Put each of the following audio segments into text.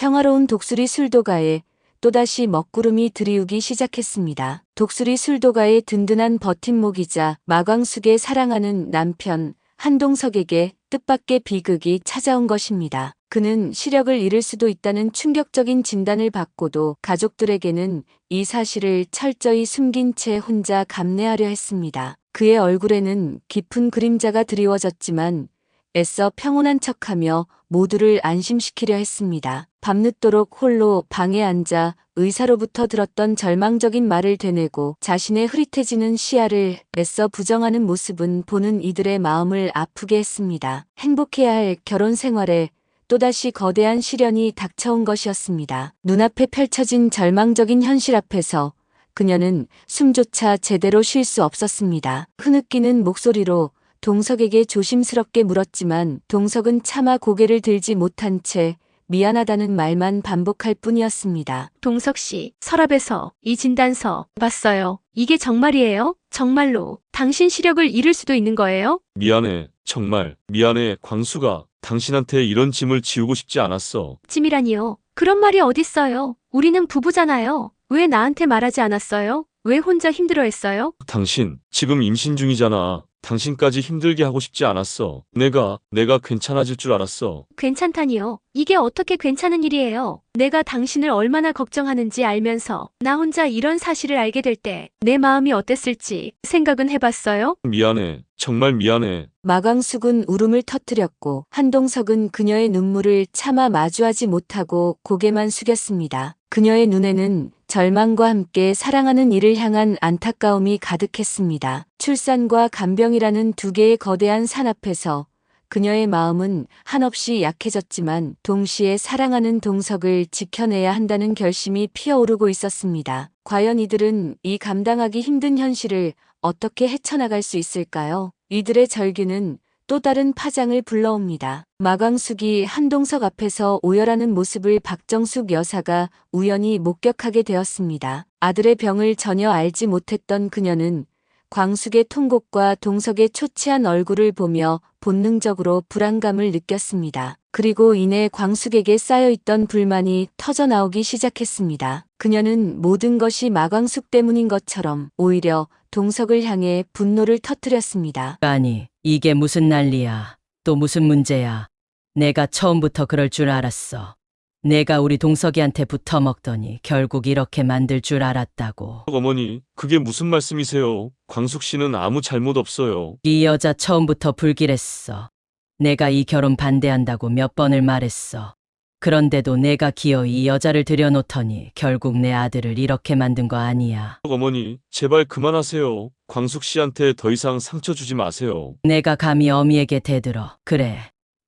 평화로운 독수리 술도가에 또다시 먹구름이 들이우기 시작했습니다. 독수리 술도가의 든든한 버팀목이자 마광숙의 사랑하는 남편 한동석에게 뜻밖의 비극이 찾아온 것입니다. 그는 시력을 잃을 수도 있다는 충격적인 진단을 받고도 가족들에게는 이 사실을 철저히 숨긴 채 혼자 감내하려 했습니다. 그의 얼굴에는 깊은 그림자가 드리워졌지만 애써 평온한 척하며 모두를 안심시키려 했습니다. 밤늦도록 홀로 방에 앉아 의사로부터 들었던 절망적인 말을 되뇌고 자신의 흐릿해지는 시야를 애써 부정하는 모습은 보는 이들의 마음을 아프게 했습니다. 행복해야 할 결혼 생활에 또다시 거대한 시련이 닥쳐온 것이었습니다. 눈앞에 펼쳐진 절망적인 현실 앞에서 그녀는 숨조차 제대로 쉴 수 없었습니다. 흐느끼는 목소리로 동석에게 조심스럽게 물었지만 동석은 차마 고개를 들지 못한 채 미안하다는 말만 반복할 뿐이었습니다. 동석 씨, 서랍에서 이 진단서 봤어요. 이게 정말이에요? 정말로 당신 시력을 잃을 수도 있는 거예요? 미안해. 정말 미안해. 광수가 당신한테 이런 짐을 지우고 싶지 않았어. 찜이라니요. 그런 말이 어딨어요. 우리는 부부잖아요. 왜 나한테 말하지 않았어요? 왜 혼자 힘들어했어요? 당신 지금 임신 중이잖아. 당신까지 힘들게 하고 싶지 않았어. 내가 내가 괜찮아질 줄 알았어. 괜찮다니요. 이게 어떻게 괜찮은 일이에요? 내가 당신을 얼마나 걱정하는지 알면서 나 혼자 이런 사실을 알게 될 때 내 마음이 어땠을지 생각은 해봤어요? 미안해. 정말 미안해. 마광숙은 울음을 터뜨렸고 한동석은 그녀의 눈물을 차마 마주하지 못하고 고개만 숙였습니다. 그녀의 눈에는 절망과 함께 사랑하는 이를 향한 안타까움이 가득했습니다. 출산과 간병이라는 두 개의 거대한 산 앞에서 그녀의 마음은 한없이 약해졌지만 동시에 사랑하는 동석을 지켜내야 한다는 결심이 피어오르고 있었습니다. 과연 이들은 이 감당하기 힘든 현실을 어떻게 헤쳐나갈 수 있을까요? 이들의 절규는 또 다른 파장을 불러옵니다. 마광숙이 한동석 앞에서 오열하는 모습을 박정숙 여사가 우연히 목격하게 되었습니다. 아들의 병을 전혀 알지 못했던 그녀는 광숙의 통곡과 동석의 초췌한 얼굴을 보며 본능적으로 불안감을 느꼈습니다. 그리고 이내 광숙에게 쌓여있던 불만이 터져나오기 시작했습니다. 그녀는 모든 것이 마광숙 때문인 것처럼 오히려 동석을 향해 분노를 터뜨렸습니다. 아니, 이게 무슨 난리야. 또 무슨 문제야. 내가 처음부터 그럴 줄 알았어. 내가 우리 동석이한테 붙어 먹더니 결국 이렇게 만들 줄 알았다고. 어머니, 그게 무슨 말씀이세요? 광숙 씨는 아무 잘못 없어요. 이 여자 처음부터 불길했어. 내가 이 결혼 반대한다고 몇 번을 말했어. 그런데도 내가 기어이 이 여자를 들여놓더니 결국 내 아들을 이렇게 만든 거 아니야. 어머니, 제발 그만하세요. 광숙 씨한테 더 이상 상처 주지 마세요. 내가 감히 어미에게 대들어. 그래.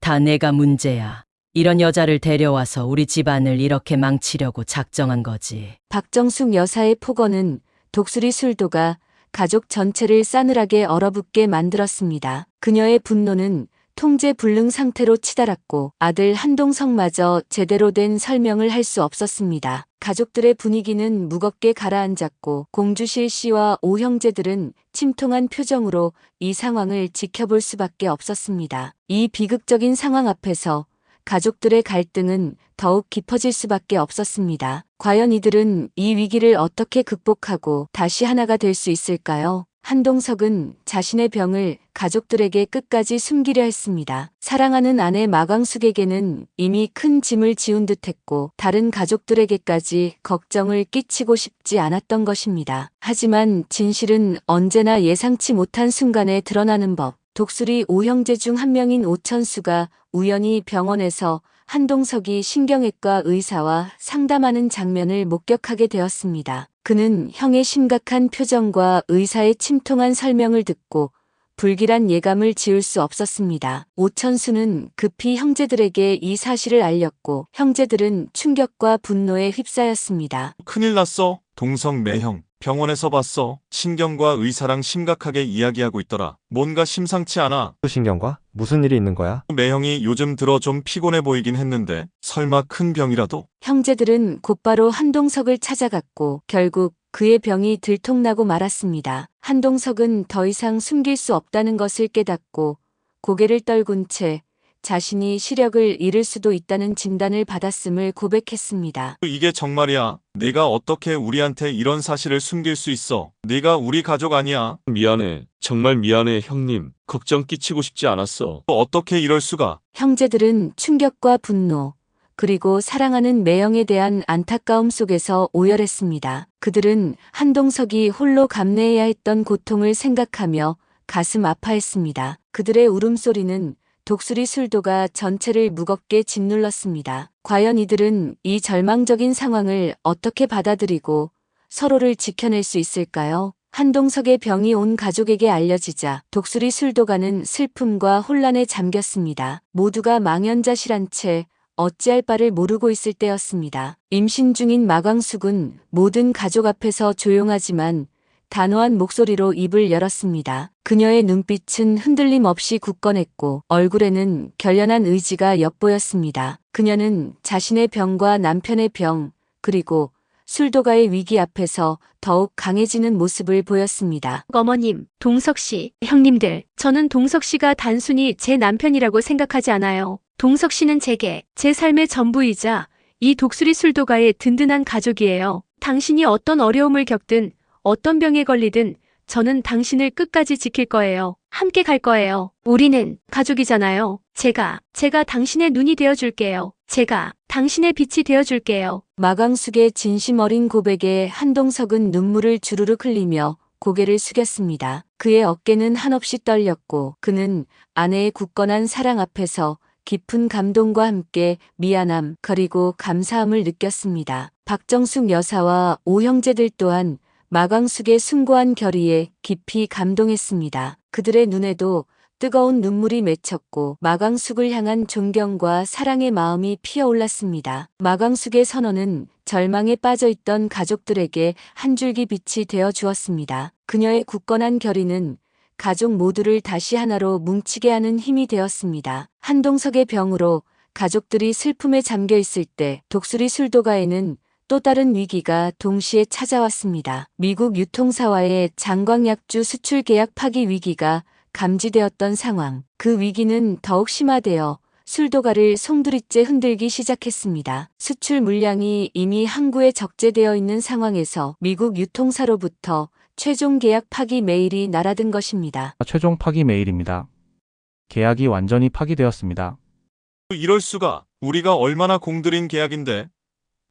다 내가 문제야. 이런 여자를 데려와서 우리 집안을 이렇게 망치려고 작정한 거지. 박정숙 여사의 폭언은 독수리 술도가 가족 전체를 싸늘하게 얼어붙게 만들었습니다. 그녀의 분노는 통제 불능 상태로 치달았고 아들 한동석마저 제대로 된 설명을 할 수 없었습니다. 가족들의 분위기는 무겁게 가라앉았고 공주실 씨와 오형제들은 침통한 표정으로 이 상황을 지켜볼 수밖에 없었습니다. 이 비극적인 상황 앞에서 가족들의 갈등은 더욱 깊어질 수밖에 없었습니다. 과연 이들은 이 위기를 어떻게 극복하고 다시 하나가 될 수 있을까요? 한동석은 자신의 병을 가족들에게 끝까지 숨기려 했습니다. 사랑하는 아내 마광숙에게는 이미 큰 짐을 지운 듯 했고 다른 가족들에게까지 걱정을 끼치고 싶지 않았던 것입니다. 하지만 진실은 언제나 예상치 못한 순간에 드러나는 법. 독수리 오형제 중 한 명인 오천수가 우연히 병원에서 한동석이 신경외과 의사와 상담하는 장면을 목격하게 되었습니다. 그는 형의 심각한 표정과 의사의 침통한 설명을 듣고 불길한 예감을 지울 수 없었습니다. 오천수는 급히 형제들에게 이 사실을 알렸고 형제들은 충격과 분노에 휩싸였습니다. 큰일 났어. 동성 매형. 병원에서 봤어. 신경과 의사랑 심각하게 이야기하고 있더라. 뭔가 심상치 않아. 신경과? 무슨 일이 있는 거야? 매형이 요즘 들어 좀 피곤해 보이긴 했는데 설마 큰 병이라도? 형제들은 곧바로 한동석을 찾아갔고 결국 그의 병이 들통나고 말았습니다. 한동석은 더 이상 숨길 수 없다는 것을 깨닫고 고개를 떨군 채 자신이 시력을 잃을 수도 있다는 진단을 받았음을 고백했습니다. 이게 정말이야. 내가 어떻게 우리한테 이런 사실을 숨길 수 있어? 네가 우리 가족 아니야. 미안해. 정말 미안해, 형님. 걱정 끼치고 싶지 않았어. 어떻게 이럴 수가? 형제들은 충격과 분노, 그리고 사랑하는 매형에 대한 안타까움 속에서 오열했습니다. 그들은 한동석이 홀로 감내해야 했던 고통을 생각하며 가슴 아파했습니다. 그들의 울음소리는 독수리 술도가 전체를 무겁게 짓눌렀습니다. 과연 이들은 이 절망적인 상황을 어떻게 받아들이고 서로를 지켜낼 수 있을까요? 한동석의 병이 온 가족에게 알려지자 독수리 술도가는 슬픔과 혼란에 잠겼습니다. 모두가 망연자실한 채 어찌할 바를 모르고 있을 때였습니다. 임신 중인 마광숙은 모든 가족 앞에서 조용하지만 단호한 목소리로 입을 열었습니다. 그녀의 눈빛은 흔들림 없이 굳건했고 얼굴에는 결연한 의지가 엿보였습니다. 그녀는 자신의 병과 남편의 병, 그리고 술도가의 위기 앞에서 더욱 강해지는 모습을 보였습니다. 어머님, 동석 씨, 형님들, 저는 동석 씨가 단순히 제 남편이라고 생각하지 않아요. 동석 씨는 제게 제 삶의 전부이자 이 독수리 술도가의 든든한 가족이에요. 당신이 어떤 어려움을 겪든 어떤 병에 걸리든 저는 당신을 끝까지 지킬 거예요. 함께 갈 거예요. 우리는 가족이잖아요. 제가, 제가 당신의 눈이 되어줄게요. 제가 당신의 빛이 되어줄게요. 마광숙의 진심 어린 고백에 한동석은 눈물을 주르륵 흘리며 고개를 숙였습니다. 그의 어깨는 한없이 떨렸고 그는 아내의 굳건한 사랑 앞에서 깊은 감동과 함께 미안함 그리고 감사함을 느꼈습니다. 박정숙 여사와 오형제들 또한 마광숙의 숭고한 결의에 깊이 감동했습니다. 그들의 눈에도 뜨거운 눈물이 맺혔고 마광숙을 향한 존경과 사랑의 마음이 피어올랐습니다. 마광숙의 선언은 절망에 빠져있던 가족들에게 한 줄기 빛이 되어 주었습니다. 그녀의 굳건한 결의는 가족 모두를 다시 하나로 뭉치게 하는 힘이 되었습니다. 한동석의 병으로 가족들이 슬픔에 잠겨 있을 때 독수리 술도가에는 또 다른 위기가 동시에 찾아왔습니다. 미국 유통사와의 장광약주 수출 계약 파기 위기가 감지되었던 상황. 그 위기는 더욱 심화되어 술도가를 송두리째 흔들기 시작했습니다. 수출 물량이 이미 항구에 적재되어 있는 상황에서 미국 유통사로부터 최종 계약 파기 메일이 날아든 것입니다. 최종 파기 메일입니다. 계약이 완전히 파기되었습니다. 이럴 수가. 우리가 얼마나 공들인 계약인데.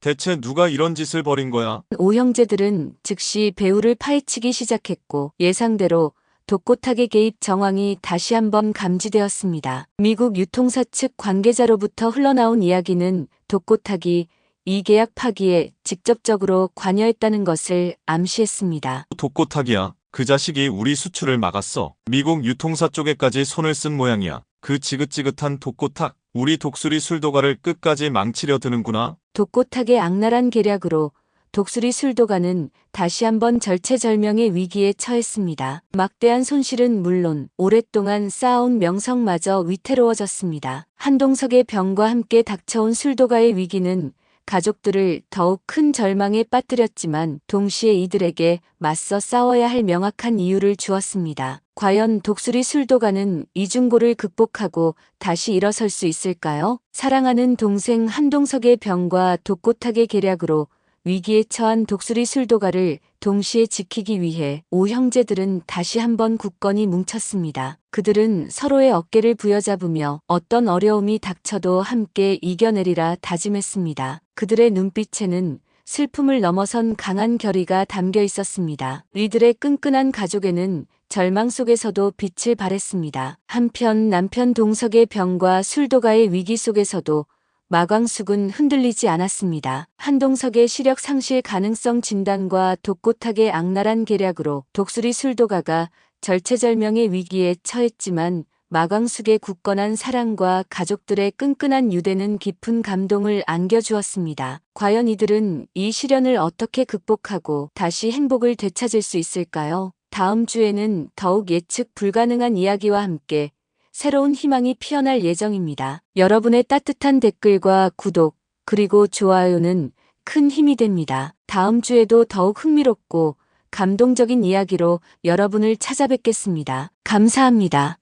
대체 누가 이런 짓을 벌인 거야? 오형제들은 즉시 배우를 파헤치기 시작했고 예상대로 독고탁의 개입 정황이 다시 한번 감지되었습니다. 미국 유통사 측 관계자로부터 흘러나온 이야기는 독고탁이 이 계약 파기에 직접적으로 관여했다는 것을 암시했습니다. 독고탁이야. 그 자식이 우리 수출을 막았어. 미국 유통사 쪽에까지 손을 쓴 모양이야. 그 지긋지긋한 독고탁. 우리 독수리 술도가를 끝까지 망치려 드는구나. 독고탁의 악랄한 계략으로 독수리 술도가는 다시 한번 절체절명의 위기에 처했습니다. 막대한 손실은 물론 오랫동안 쌓아온 명성마저 위태로워졌습니다. 한동석의 병과 함께 닥쳐온 술도가의 위기는 가족들을 더욱 큰 절망에 빠뜨렸지만 동시에 이들에게 맞서 싸워야 할 명확한 이유를 주었습니다. 과연 독수리 술도가는 이중고를 극복하고 다시 일어설 수 있을까요? 사랑하는 동생 한동석의 병과 독고탁의 계략으로 위기에 처한 독수리 술도가를 동시에 지키기 위해 오 형제들은 다시 한번 굳건히 뭉쳤습니다. 그들은 서로의 어깨를 부여잡으며 어떤 어려움이 닥쳐도 함께 이겨내리라 다짐했습니다. 그들의 눈빛에는 슬픔을 넘어선 강한 결의가 담겨 있었습니다. 이들의 끈끈한 가족에는 절망 속에서도 빛을 발했습니다. 한편 남편 동석의 병과 술도가의 위기 속에서도 마광숙은 흔들리지 않았습니다. 한동석의 시력 상실 가능성 진단과 독고탁의 악랄한 계략으로 독수리 술도가가 절체절명의 위기에 처했지만 마광숙의 굳건한 사랑과 가족들의 끈끈한 유대는 깊은 감동을 안겨주었습니다. 과연 이들은 이 시련을 어떻게 극복하고 다시 행복을 되찾을 수 있을까요? 다음 주에는 더욱 예측 불가능한 이야기와 함께 새로운 희망이 피어날 예정입니다. 여러분의 따뜻한 댓글과 구독, 그리고 좋아요는 큰 힘이 됩니다. 다음 주에도 더욱 흥미롭고 감동적인 이야기로 여러분을 찾아뵙겠습니다. 감사합니다.